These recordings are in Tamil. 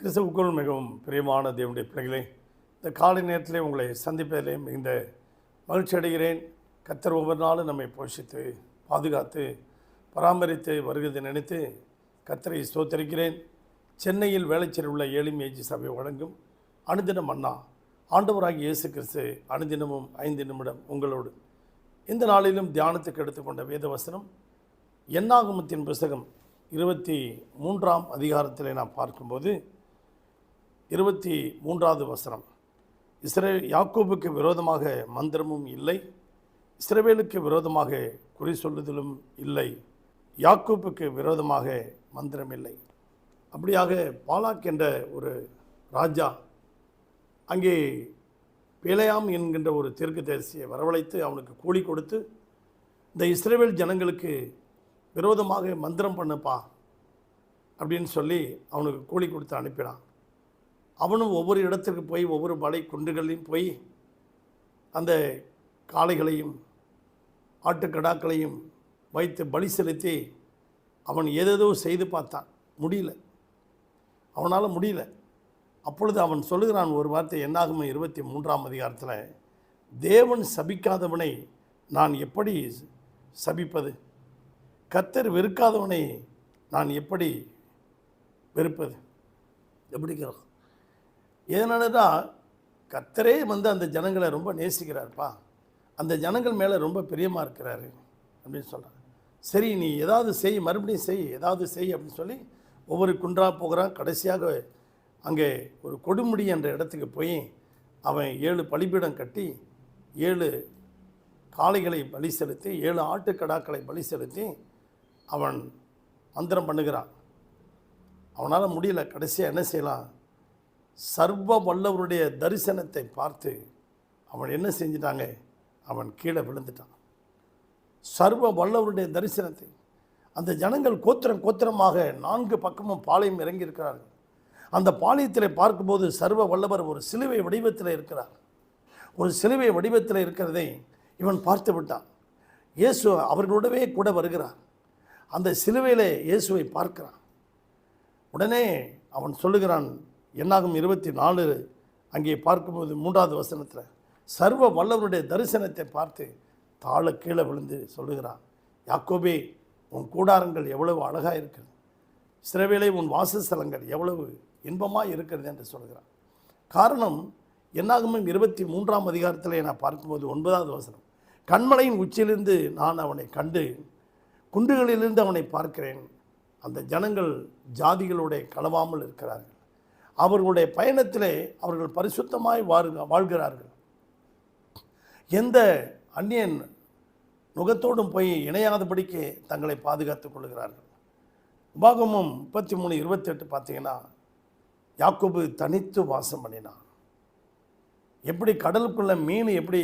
கிறிஸ்துவுக்குள் மிகவும் பிரியமான தேவனுடைய பிள்ளைகளே இந்த காலை நேரத்தில் உங்களை சந்திப்பதிலே மிகுந்த மகிழ்ச்சி அடைகிறேன். கத்தர் ஒவ்வொரு நாளும் நம்மை போஷித்து பாதுகாத்து பராமரித்து வருகிறதை நினைத்து கத்தரை ஸ்தோத்தரிக்கிறேன். சென்னையில் வேலைச்சேரி உள்ள ஏழிமேஜி சபை வழங்கும் அனுதினம் அண்ணா ஆண்டவராகி இயேசு கிறிஸ்து அனுதினமும் ஐந்து நிமிடம் உங்களோடு. இந்த நாளிலும் தியானத்துக்கு எடுத்துக்கொண்ட வேதவசனம் எண்ணாகமத்தின் புஸ்தகம் இருபத்தி மூன்றாம் அதிகாரத்தில் நாம் பார்க்கும்போது இருபத்தி மூன்றாவது வசனம். இஸ்ரே யாக்கோபுக்கு விரோதமாக மந்திரமும் இல்லை இஸ்ரேவேலுக்கு விரோதமாக குறி சொல்லுதலும் இல்லை யாக்கோப்புக்கு விரோதமாக மந்திரம் இல்லை. அப்படியாக பாலாக் என்ற ஒரு ராஜா அங்கே பேலையாம் என்கின்ற ஒரு தெற்கு தேசியை வரவழைத்து அவனுக்கு கூலி கொடுத்து இந்த இஸ்ரேவேல் ஜனங்களுக்கு விரோதமாக மந்திரம் பண்ணுப்பா அப்படின்னு சொல்லி அவனுக்கு கூலி கொடுத்து அனுப்பினான். அவனும் ஒவ்வொரு இடத்திற்கு போய் ஒவ்வொரு மலை குன்றுகளையும் போய் அந்த காளைகளையும் ஆட்டுக்கடாக்களையும் வைத்து பலி செலுத்தி அவன் ஏதேதோ செய்து பார்த்தான். முடியல. அவனால் முடியல. அப்பொழுது அவன் சொல்லுகிறான் ஒரு வார்த்தை என்னாகும் இருபத்தி மூன்றாம் அதிகாரத்தில் தேவன் சபிக்காதவனை நான் எப்படி சபிப்பது? கத்தர் வெறுக்காதவனை நான் எப்படி வெறுப்பது? எப்படிங்கிறோம் ஏன்னாலடா கத்தரே வந்து அந்த ஜனங்களை ரொம்ப நேசிக்கிறார்ப்பா. அந்த ஜனங்கள் மேலே ரொம்ப பிரியமாக இருக்கிறாரு அப்படின்னு சொல்கிறான் சரி நீ ஏதாவது செய் மறுபடியும் செய் ஏதாவது செய் அப்படின்னு சொல்லி ஒவ்வொரு குன்றாக போகிறான். கடைசியாக அங்கே ஒரு கொடுமுடி என்ற இடத்துக்கு போய் அவன் ஏழு பலிபீடம் கட்டி ஏழு காளைகளை பலி செலுத்தி ஏழு ஆட்டுக்கடாக்களை பலி செலுத்தி அவன் மந்திரம் பண்ணுகிறான். அவனால் முடியல. கடைசியாக என்ன செய்யலாம்? சர்வ வல்லவருடைய தரிசனத்தை பார்த்து அவன் என்ன செஞ்சிட்டாங்க? அவன் கீழே விழுந்துட்டான். சர்வ வல்லவருடைய தரிசனத்தை. அந்த ஜனங்கள் கோத்திரம் கோத்திரமாக நான்கு பக்கமும் பாளையம் இறங்கியிருக்கிறார்கள். அந்த பாளையத்தில் பார்க்கும்போது சர்வ வல்லவர் ஒரு சிலுவை வடிவத்தில் இருக்கிறார். ஒரு சிலுவை வடிவத்தில் இருக்கிறதை இவன் பார்த்து விட்டான். இயேசு அவர்களோடவே கூட வருகிறார். அந்த சிலுவையில் இயேசுவை பார்க்கிறான். உடனே அவன் சொல்லுகிறான் என்னாகும் இருபத்தி நாலு அங்கே பார்க்கும்போது மூன்றாவது வசனத்தில் சர்வ வல்லவருடைய தரிசனத்தை பார்த்து தாழ கீழே விழுந்து சொல்லுகிறான் யாக்கோபே உன் கூடாரங்கள் எவ்வளவு அழகாக இருக்கிறது. சிறவேளை உன் வாசஸ்தலங்கள் எவ்வளவு இன்பமாக இருக்கிறது என்று சொல்கிறான் காரணம் என்னாகுமே இருபத்தி மூன்றாம் அதிகாரத்தில் நான் பார்க்கும்போது ஒன்பதாவது வசனம் கண்மலையின் உச்சியிலிருந்து நான் அவனை கண்டு குண்டுகளிலிருந்து அவனை பார்க்கிறேன். அந்த ஜனங்கள் ஜாதிகளோட கலவாமல் இருக்கிறார்கள். அவர்களுடைய பயணத்திலே அவர்கள் பரிசுத்தமாய் வாழ்க வாழ்கிறார்கள். எந்த அந்நியன் நுகத்தோடும் போய் இணையாதபடிக்கு தங்களை பாதுகாத்துக் கொள்கிறார்கள். உபாகமும் முப்பத்தி மூணு இருபத்தெட்டு பார்த்தீங்கன்னா யாக்கோபு தனித்து வாசம் பண்ணினான். எப்படி கடலுக்குள்ள மீன் எப்படி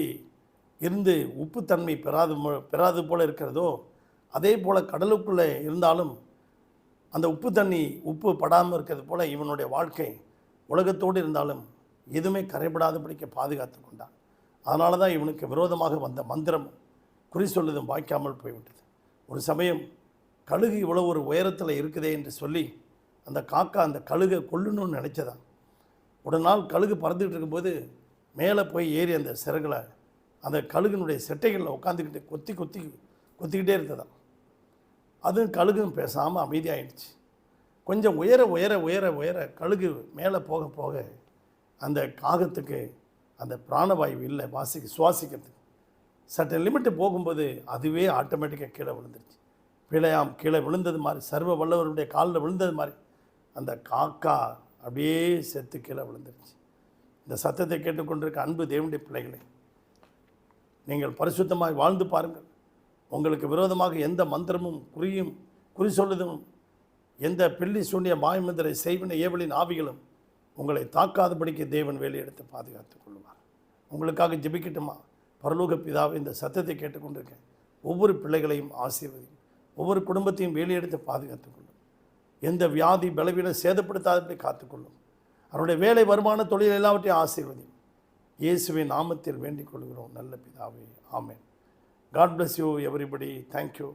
இருந்து உப்புத்தன்மை பெறாது பெறாது போல இருக்கிறதோ அதே போல் கடலுக்குள்ளே இருந்தாலும் அந்த உப்பு தண்ணி உப்பு படாமல் இருக்கிறது போல் இவனுடைய வாழ்க்கை உலகத்தோடு இருந்தாலும் எதுவுமே கரைபடாதபடிக்கு பாதுகாத்து கொண்டான். அதனால தான் இவனுக்கு விரோதமாக வந்த மந்திரம் குறி சொல்லுதும் வாய்க்காமல் போய்விட்டது. ஒரு சமயம் கழுகு இவ்வளோ ஒரு உயரத்தில் இருக்குதே என்று சொல்லி அந்த காக்கா அந்த கழுகை கொல்லணும்னு நினச்சதான். ஒரு நாள் கழுகு பறந்துக்கிட்டு இருக்கும்போது மேலே போய் ஏறி அந்த சிறகுல அந்த கழுகினுடைய செட்டைகளில் உட்காந்துக்கிட்டு கொத்தி கொத்தி கொத்திக்கிட்டே இருந்ததான் அதுவும் கழுகும் பேசாமல் அமைதியாகிடுச்சு கொஞ்சம் உயர உயர உயர உயர கழுகு மேலே போக போக அந்த காகத்துக்கு அந்த பிராணவாயு இல்லை வாசிக்க சுவாசிக்கிறதுக்கு சட்ட லிமிட்டு போகும்போது அதுவே ஆட்டோமேட்டிக்காக கீழே விழுந்துருச்சு. பிழையாம் கீழே விழுந்தது மாதிரி சர்வ வல்லவருடைய காலில் விழுந்தது மாதிரி அந்த காக்கா அப்படியே செத்து கீழே விழுந்துருச்சு. இந்த சத்தத்தை கேட்டுக்கொண்டிருக்க அன்பு தேவனுடைய பிள்ளைகளே நீங்கள் பரிசுத்தமாய் வாழ்ந்து பாருங்கள். உங்களுக்கு விரோதமாக எந்த மந்திரமும் குறியும் குறி சொல்லுதும் எந்த பில்லி சூன்ய மாயமந்திரை செய்வின ஏவலின் ஆவிகளும் உங்களை தாக்காதபடிக்கு தேவன் வேலையெடுத்து பாதுகாத்துக் கொள்வார் உங்களுக்காக ஜெபிக்கட்டுமா? பரலோக பிதாவை இந்த சத்தத்தை கேட்டுக்கொண்டிருக்கேன் ஒவ்வொரு பிள்ளைகளையும் ஆசீர்வதியும் ஒவ்வொரு குடும்பத்தையும் வேலையெடுத்து பாதுகாத்துக் கொள்ளும். எந்த வியாதி பலவீனம் சேதப்படுத்தாதபடி காத்துக்கொள்ளும் அவருடைய வேலை வருமான தொழில் எல்லாவற்றையும் ஆசீர்வதியும். இயேசுவின் நாமத்தில் வேண்டிக் கொள்கிறோம். நல்ல பிதாவே ஆமேன். God bless you everybody thank you